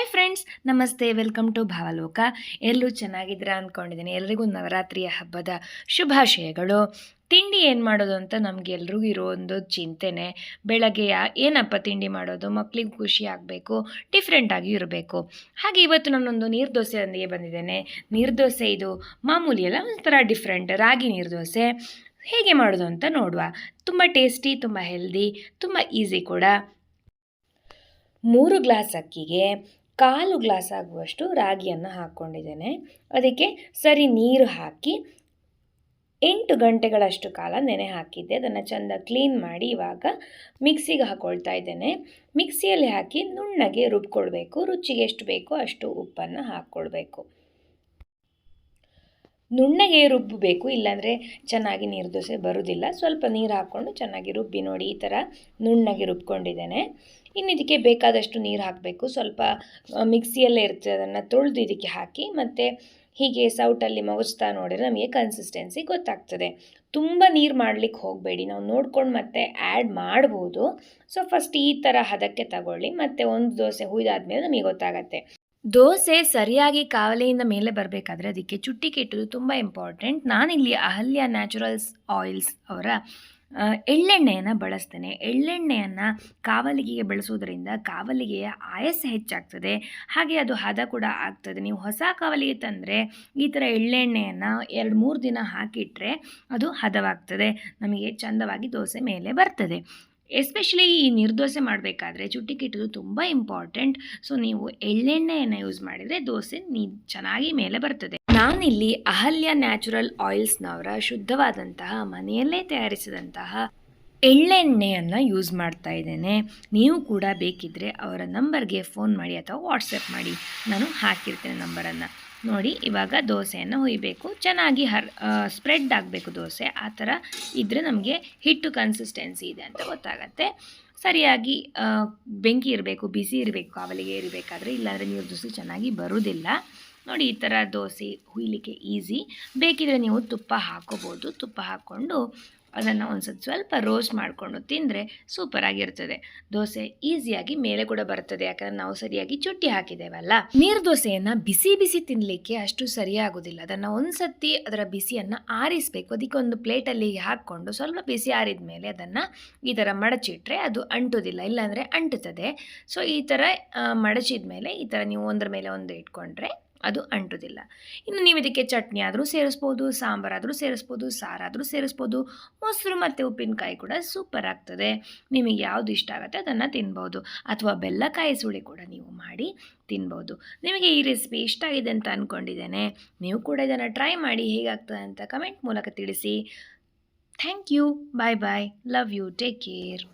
Hi friends namaste welcome to Bhavaloka. ಎಲ್ಲರೂ ಚೆನ್ನಾಗಿದ್ದೀರಾ ಅಂದ್ಕೊಂಡಿದ್ದೀನಿ. ಎಲ್ರಿಗೂ ನವರಾತ್ರಿಯ ಹಬ್ಬದ ಶುಭಾಶಯಗಳು. ತಿಂಡಿ ಏನು ಮಾಡೋದು ಅಂತ ನಮಗೆಲ್ರಿಗೂ ಇರೋ ಒಂದು ಚಿಂತೆನೆ. ಬೆಳಗ್ಗೆ ಏನಪ್ಪ ತಿಂಡಿ ಮಾಡೋದು? ಮಕ್ಳಿಗೆ ಖುಷಿ ಆಗಬೇಕು ಡಿಫ್ರೆಂಟಾಗಿ ಇರಬೇಕು. ಹಾಗೆ ಇವತ್ತು ನಾನೊಂದು ನೀರು ದೋಸೆಯೊಂದಿಗೆ ಬಂದಿದ್ದೇನೆ. ನೀರು ದೋಸೆ ಇದು ಮಾಮೂಲಿ ಎಲ್ಲ ಒಂಥರ ಡಿಫ್ರೆಂಟ್ ರಾಗಿ ನೀರು ದೋಸೆ. ಹೇಗೆ ಮಾಡೋದು ಅಂತ ನೋಡುವ. ತುಂಬ ಟೇಸ್ಟಿ ತುಂಬ ಹೆಲ್ದಿ ತುಂಬ ಈಸಿ ಕೂಡ. ಮೂರು ಗ್ಲಾಸ್ ಅಕ್ಕಿಗೆ ಕಾಲು ಗ್ಲಾಸ್ ಆಗುವಷ್ಟು ರಾಗಿಯನ್ನು ಹಾಕ್ಕೊಂಡಿದ್ದೇನೆ. ಅದಕ್ಕೆ ಸರಿ ನೀರು ಹಾಕಿ ಎಂಟು ಗಂಟೆಗಳಷ್ಟು ಕಾಲ ನೆನೆ ಹಾಕಿದ್ದೆ. ಅದನ್ನು ಚೆಂದ ಕ್ಲೀನ್ ಮಾಡಿ ಇವಾಗ ಮಿಕ್ಸಿಗೆ ಹಾಕ್ಕೊಳ್ತಾ ಇದ್ದೇನೆ. ಮಿಕ್ಸಿಯಲ್ಲಿ ಹಾಕಿ ನುಣ್ಣಗೆ ರುಬ್ಕೊಳ್ಬೇಕು. ರುಚಿಗೆ ಎಷ್ಟು ಬೇಕೋ ಅಷ್ಟು ಉಪ್ಪನ್ನು ಹಾಕ್ಕೊಳ್ಬೇಕು. ನುಣ್ಣಗೆ ರುಬ್ಬಬೇಕು, ಇಲ್ಲಾಂದರೆ ಚೆನ್ನಾಗಿ ನೀರು ದೋಸೆ ಬರೋದಿಲ್ಲ. ಸ್ವಲ್ಪ ನೀರು ಹಾಕ್ಕೊಂಡು ಚೆನ್ನಾಗಿ ರುಬ್ಬಿ ನೋಡಿ ಈ ಥರ ನುಣ್ಣಗೆ ರುಬ್ಕೊಂಡಿದ್ದೇನೆ. ಇನ್ನು ಇದಕ್ಕೆ ಬೇಕಾದಷ್ಟು ನೀರು ಹಾಕಬೇಕು. ಸ್ವಲ್ಪ ಮಿಕ್ಸಿಯಲ್ಲೇ ಇರ್ತದೆ, ಅದನ್ನು ತೊಳೆದು ಇದಕ್ಕೆ ಹಾಕಿ, ಮತ್ತು ಹೀಗೆ ಸೌಟಲ್ಲಿ ಮಗುಚ್ತಾ ನೋಡಿದ್ರೆ ನಮಗೆ ಕನ್ಸಿಸ್ಟೆನ್ಸಿ ಗೊತ್ತಾಗ್ತದೆ. ತುಂಬ ನೀರು ಮಾಡಲಿಕ್ಕೆ ಹೋಗಬೇಡಿ. ನಾವು ನೋಡ್ಕೊಂಡು ಮತ್ತೆ ಆ್ಯಡ್ ಮಾಡ್ಬೋದು. ಸೊ ಫಸ್ಟ್ ಈ ಥರ ಹದಕ್ಕೆ ತಗೊಳ್ಳಿ, ಮತ್ತು ಒಂದು ದೋಸೆ ಹುಯ್ದಾದ್ಮೇಲೆ ನಮಗೆ ಗೊತ್ತಾಗತ್ತೆ. ದೋಸೆ ಸರಿಯಾಗಿ ಕಾವಲೆಯಿಂದ ಮೇಲೆ ಬರಬೇಕಾದ್ರೆ ಅದಕ್ಕೆ ಚುಟ್ಟಿ ಕೆಟ್ಟುದು ತುಂಬ ಇಂಪಾರ್ಟೆಂಟ್ ನಾನಿಲ್ಲಿ ಅಹಲ್ಯ ನ್ಯಾಚುರಲ್ಸ್ ಆಯಿಲ್ಸ್ ಅವರ ಎಳ್ಳೆಣ್ಣೆಯನ್ನು ಬಳಸ್ತೇನೆ. ಎಳ್ಳೆಣ್ಣೆಯನ್ನು ಕಾವಲಿಗೆಗೆ ಬಳಸೋದ್ರಿಂದ ಕಾವಲಿಗೆಯ ಆಯಸ್ಸು ಹೆಚ್ಚಾಗ್ತದೆ. ಹಾಗೆ ಅದು ಹದ ಕೂಡ ಆಗ್ತದೆ. ನೀವು ಹೊಸ ಕಾವಲಿಗೆ ತಂದರೆ ಈ ಥರ ಎಳ್ಳೆಣ್ಣೆಯನ್ನು ಎರಡು ಮೂರು ದಿನ ಹಾಕಿಟ್ರೆ ಅದು ಹದವಾಗ್ತದೆ. ನಮಗೆ ಚಂದವಾಗಿ ದೋಸೆ ಮೇಲೆ ಬರ್ತದೆ. ಎಸ್ಪೆಷಲಿ ಈ ನಿರ್ದೋಸೆ ಮಾಡಬೇಕಾದ್ರೆ ಚುಟ್ಟಿ ಕಿಟ್ಟೋದು ತುಂಬ ಇಂಪಾರ್ಟೆಂಟ್ ಸೊ ನೀವು ಎಳ್ಳೆಣ್ಣೆಯನ್ನು ಯೂಸ್ ಮಾಡಿದರೆ ದೋಸೆ ನೀ ಚೆನ್ನಾಗಿ ಮೇಲೆ ಬರ್ತದೆ. ನಾನಿಲ್ಲಿ ಅಹಲ್ಯ ನ್ಯಾಚುರಲ್ ಆಯಿಲ್ಸ್ನವರ ಶುದ್ಧವಾದಂತಹ, ಮನೆಯಲ್ಲೇ ತಯಾರಿಸಿದಂತಹ ಎಳ್ಳೆಣ್ಣೆಯನ್ನು ಯೂಸ್ ಮಾಡ್ತಾ ಇದ್ದೇನೆ. ನೀವು ಕೂಡ ಬೇಕಿದ್ದರೆ ಅವರ ನಂಬರ್ಗೆ ಫೋನ್ ಮಾಡಿ ಅಥವಾ ವಾಟ್ಸಪ್ ಮಾಡಿ. ನಾನು ಹಾಕಿರ್ತೇನೆ ನಂಬರನ್ನು ನೋಡಿ, ಇವಾಗ ದೋಸೆಯನ್ನು ಹುಯ್ಬೇಕು. ಚೆನ್ನಾಗಿ ಹರ್ ಸ್ಪ್ರೆಡ್ ಆಗಬೇಕು ದೋಸೆ. ಆ ಥರ ಇದ್ದರೆ ನಮಗೆ ಹಿಟ್ಟು ಕನ್ಸಿಸ್ಟೆನ್ಸಿ ಇದೆ ಅಂತ ಗೊತ್ತಾಗತ್ತೆ. ಸರಿಯಾಗಿ ಬೆಂಕಿ ಇರಬೇಕು, ಬಿಸಿ ಇರಬೇಕು, ಅವಲಿಗೆ ಇರಬೇಕಾದ್ರೆ ಇಲ್ಲಾಂದರೆ ನೀರು ದೋಸೆ ಚೆನ್ನಾಗಿ ಬರೋದಿಲ್ಲ ನೋಡಿ, ಈ ಥರ ದೋಸೆ ಹುಯ್ಲಿಕ್ಕೆ ಈಸಿ ಬೇಕಿದ್ರೆ ನೀವು ತುಪ್ಪ ಹಾಕೋಬೋದು. ತುಪ್ಪ ಹಾಕ್ಕೊಂಡು ಅದನ್ನು ಒಂದು ಸ್ವಲ್ಪ ಸ್ವಲ್ಪ ರೋಸ್ಟ್ ಮಾಡಿಕೊಂಡು ತಿಂದರೆ ಸೂಪರಾಗಿರ್ತದೆ ದೋಸೆ ಈಸಿಯಾಗಿ ಮೇಲೆ ಕೂಡ ಬರ್ತದೆ, ಯಾಕಂದರೆ ನಾವು ಸರಿಯಾಗಿ ಚುಟ್ಟಿ ಹಾಕಿದ್ದೇವಲ್ಲ ನೀರು ದೋಸೆಯನ್ನು ಬಿಸಿ ಬಿಸಿ ತಿನ್ನಲಿಕ್ಕೆ ಅಷ್ಟು ಸರಿಯಾಗೋದಿಲ್ಲ ಅದನ್ನು ಒಂದು ಸತಿ ಅದರ ಬಿಸಿಯನ್ನು ಆರಿಸಬೇಕು. ಅದಕ್ಕೆ ಒಂದು ಪ್ಲೇಟಲ್ಲಿ ಹಾಕ್ಕೊಂಡು ಸ್ವಲ್ಪ ಬಿಸಿ ಆರಿದ ಮೇಲೆ ಅದನ್ನು ಈ ಥರ ಮಡಚಿಟ್ರೆ ಅದು ಅಂಟೋದಿಲ್ಲ, ಇಲ್ಲಾಂದರೆ ಅಂಟುತ್ತದೆ ಸೊ ಈ ಥರ ಮಡಚಿದ ಮೇಲೆ ಈ ಥರ ನೀವು ಒಂದರ ಮೇಲೆ ಒಂದು ಇಟ್ಕೊಂಡ್ರೆ ಅದು ಅಂಟುವುದಿಲ್ಲ ಇನ್ನು ನೀವು ಇದಕ್ಕೆ ಚಟ್ನಿ ಆದರೂ ಸೇರಿಸ್ಬೋದು ಸಾಂಬಾರಾದರೂ ಸೇರಿಸ್ಬೋದು ಸಾರಾದರೂ ಸೇರಿಸ್ಬೋದು, ಮೊಸರು ಮತ್ತು ಉಪ್ಪಿನಕಾಯಿ ಕೂಡ ಸೂಪರ್ ಆಗ್ತದೆ. ನಿಮಗೆ ಯಾವುದು ಇಷ್ಟ ಆಗುತ್ತೆ ಅದನ್ನು ತಿನ್ಬೋದು. ಅಥವಾ ಬೆಲ್ಲಕಾಯಿ ಸುಳಿ ಕೂಡ ನೀವು ಮಾಡಿ ತಿನ್ಬೋದು. ನಿಮಗೆ ಈ ರೆಸಿಪಿ ಇಷ್ಟ ಆಗಿದೆ ಅಂತ ಅಂದ್ಕೊಂಡಿದ್ದೇನೆ ನೀವು ಕೂಡ ಇದನ್ನು ಟ್ರೈ ಮಾಡಿ ಹೇಗಾಗ್ತದೆ ಅಂತ ಕಮೆಂಟ್ ಮೂಲಕ ತಿಳಿಸಿ. Thank you bye bye love you take care